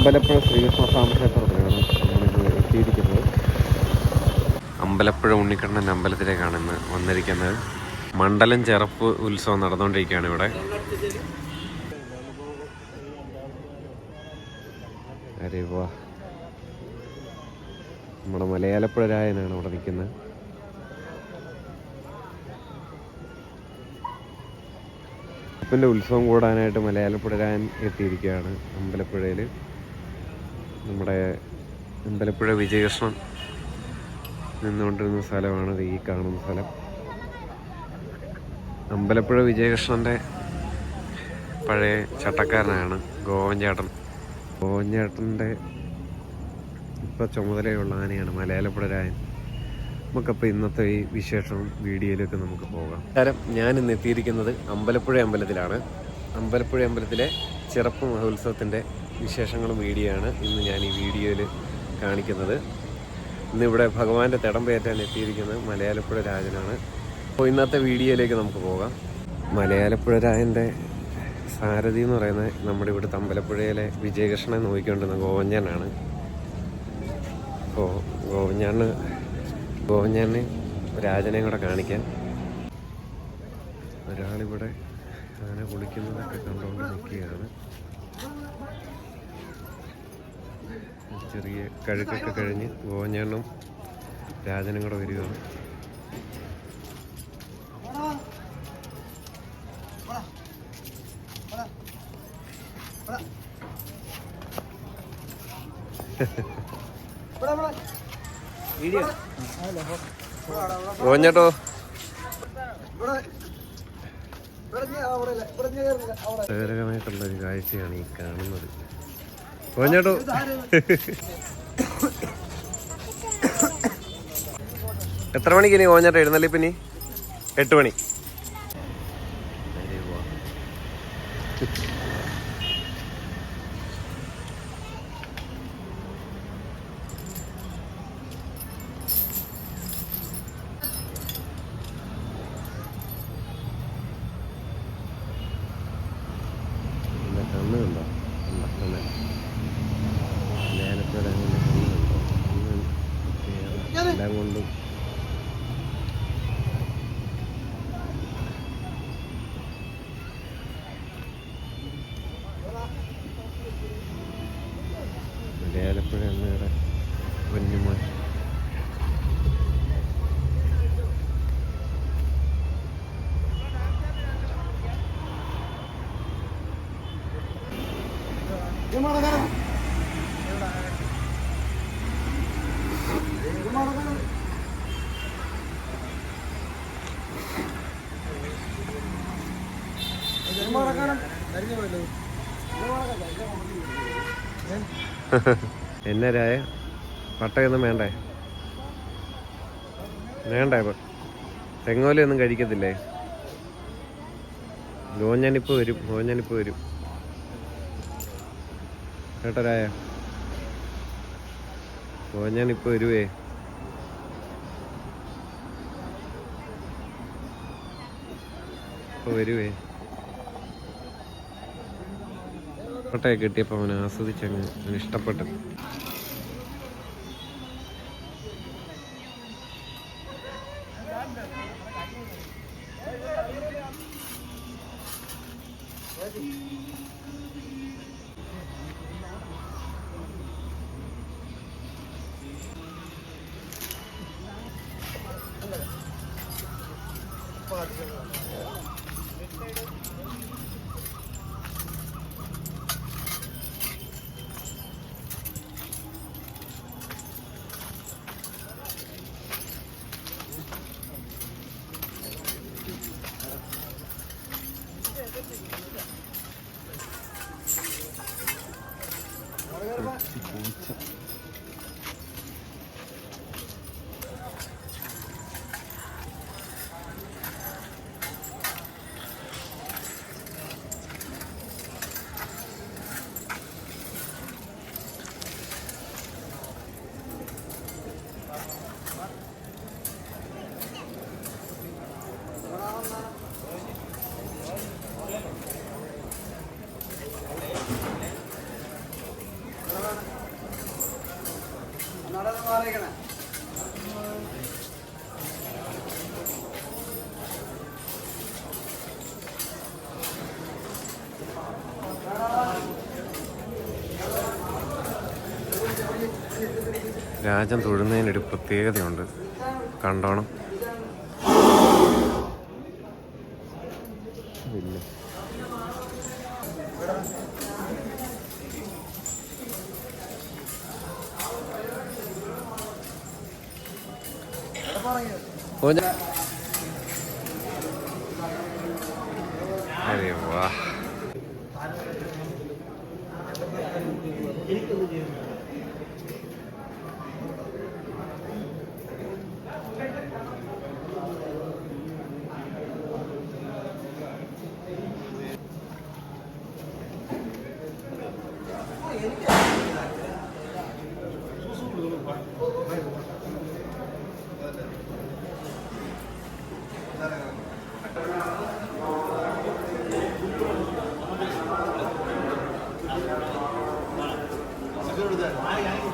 അമ്പലപ്പുഴ ശ്രീകൃഷ്ണ സ്വാമി ക്ഷേത്രത്തിലാണ് എത്തിയിരിക്കുന്നത്. അമ്പലപ്പുഴ ഉണ്ണിക്കണ്ണൻ അമ്പലത്തിലേക്കാണ് ഇന്ന് വന്നിരിക്കുന്നത്. മണ്ഡലം ചെറുപ്പ് ഉത്സവം നടന്നുകൊണ്ടിരിക്കുകയാണ് ഇവിടെ. അരേ വാ. നമ്മുടെ മലയാളപ്പുഴ രായനാണ് ഇവിടെ നിൽക്കുന്നത് ഉത്സവം കൂടാനായിട്ട് മലയാളപ്പുഴ രായൻ എത്തിയിരിക്കുകയാണ് അമ്പലപ്പുഴയിൽ നമ്മുടെ അമ്പലപ്പുഴ വിജയകൃഷ്ണൻ നിന്നുകൊണ്ടിരുന്ന സ്ഥലമാണ് ഈ കാണുന്ന സ്ഥലം. അമ്പലപ്പുഴ വിജയകൃഷ്ണന്റെ പഴയ ചട്ടക്കാരനാണ് ഗോവഞ്ചേട്ടൻ. ഗോവഞ്ചേട്ടന്റെ ഇപ്പോൾ ചുമതലയുള്ള ആനയാണ് മലയാളപ്പുഴ രായൻ. നമുക്കപ്പോൾ ഇന്നത്തെ ഈ വിശേഷം വീഡിയോയിലൊക്കെ നമുക്ക് പോകാം. കാരം ഞാൻ ഇന്ന് എത്തിയിരിക്കുന്നത് അമ്പലപ്പുഴ അമ്പലത്തിലാണ്. അമ്പലപ്പുഴ അമ്പലത്തിലെ ചിറപ്പ് മഹോത്സവത്തിന്റെ വിശേഷങ്ങളും വീഡിയോയാണ് ഇന്ന് ഞാൻ ഈ വീഡിയോയിൽ കാണിക്കുന്നത്. ഇന്നിവിടെ ഭഗവാന്റെ തടം പേറ്റാൻ എത്തിയിരിക്കുന്നത് മലയാളപ്പുഴ രാജനാണ്. അപ്പോൾ ഇന്നത്തെ വീഡിയോയിലേക്ക് നമുക്ക് പോകാം. മലയാളപ്പുഴ രാജന്റെ സാരഥി എന്ന് പറയുന്നത് നമ്മുടെ ഇവിടുത്തെ അമ്പലപ്പുഴയിലെ വിജയകൃഷ്ണനെ നോക്കിക്കൊണ്ടിരുന്ന ഗോവഞ്ഞാനാണ്. അപ്പോൾ ഗോവഞ്ഞാണ് ഗോവഞ്ഞാന് രാജനെ കൂടെ കാണിക്കാൻ ഒരാളിവിടെ ആന കുളിക്കുന്നതൊക്കെ കണ്ടുകൊണ്ട് നിൽക്കുകയാണ്. ചെറിയ കഴുക്കൊക്കെ കഴിഞ്ഞ് ഓഞ്ഞെണ്ണം രാജനും കൂടെ വരികയാണ് ഗോവഞ്ഞേട്ടോ രസകരമായിട്ടുള്ള ഒരു കാഴ്ചയാണ് ഈ കാണുന്നത്. ഗോവഞ്ഞേട്ടോ എത്ര മണിക്ക് ഇനി ഗോവഞ്ഞേട്ടോ എഴുന്നള്ളിപ്പിനി? എട്ട് മണി. എല്ലാം കൊണ്ടും. മലയാളപ്പുഴ എന്നയുടെ വന്യമോൻ എന്നരായ പട്ടയൊന്നും വേണ്ടേ? വേണ്ടേ ഇപ്പൊ തെങ്ങോലൊന്നും കഴിക്കത്തില്ലേ? ലോഞ്ഞനിപ്പ് വരും ലോഞ്ഞനിപ്പ് വരും. കേട്ടരായ ലോഞ്ഞനിപ്പ് വരുവേ. വരുവേ. ഇഷ്ടപ്പെട്ടേ കിട്ടിയപ്പോൾ അവൻ ആസ്വദിച്ചങ്ങ് അവന് ഇഷ്ടപ്പെട്ടത് രാജൻ തൊഴുന്നതിനൊരു പ്രത്യേകതയുണ്ട്. കണ്ടോണം. ഓ, ഞാൻ- hay algo